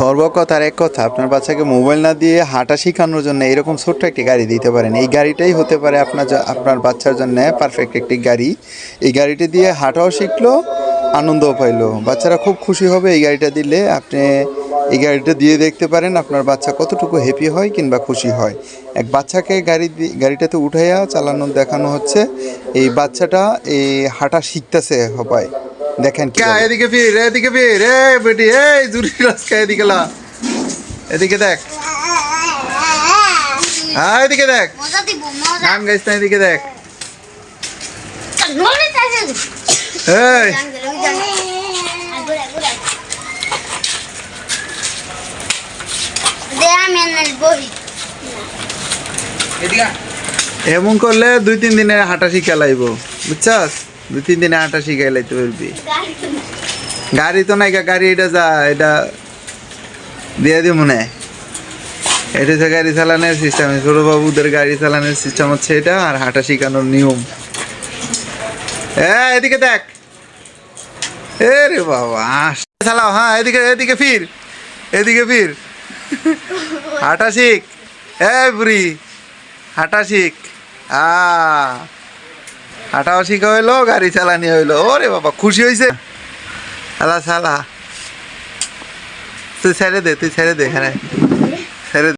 সর্বকথার এক কথা, আপনার বাচ্চাকে মোবাইল না দিয়ে হাঁটা শেখানোর জন্য এরকম ছোট্ট একটি গাড়ি দিতে পারেন। এই গাড়িটাই হতে পারে আপনার আপনার বাচ্চার জন্য পারফেক্ট একটি গাড়ি। এই গাড়িটি দিয়ে হাঁটাও শিখলো, আনন্দও পাইলো। বাচ্চারা খুব খুশি হবে এই গাড়িটা দিলে। আপনি এই গাড়িটা দিয়ে দেখতে পারেন আপনার বাচ্চা কতটুকু হ্যাপি হয় কিংবা খুশি হয়। এক বাচ্চাকে গাড়ি গাড়িটাতে উঠাইয়া চালানো, দেখানো হচ্ছে। এই বাচ্চাটা এই হাঁটা শিখতেছে হবাই দেখেন কি এদিকে ফির এদিকে ফির এ বেটি এই জুরি রাস্কা এদিকে লা। এদিকে দেখ। হ্যাঁ এদিকে দেখ। মজা গান গাইছ না এদিকে দেখ। এই। এমন করলে দুই তিন দিনে হাঁটা শিখা লাইব। বুঝছস? দুই, তিন দিনে হাঁটা শিখাই লাইতে পারবি। গাড়ি তো নাই গাড়ি এটা যা, এটা দিয়ে দিই মনে হয়। এটা হচ্ছে গাড়ি চালানোর সিস্টেম ছোট বাবুদের গাড়ি চালানোর সিস্টেম হচ্ছে এটা আর হাঁটা শিখানোর নিয়ম। এ এদিকে দেখ। এ রে বাবা চালাও হ্যাঁ এদিকে এদিকে ফির এদিকে ফির। হাঁটা শিখ। এ বুড়ি, হাঁটা শিখ। আ হাঁটাও শিখা হইল গাড়ি চালানি হইল। ওরে বাবা, খুশি হয়েছে আলা সালা। তুই ছেড়ে দে, তুই ছেড়ে দে এখানে। ছেড়ে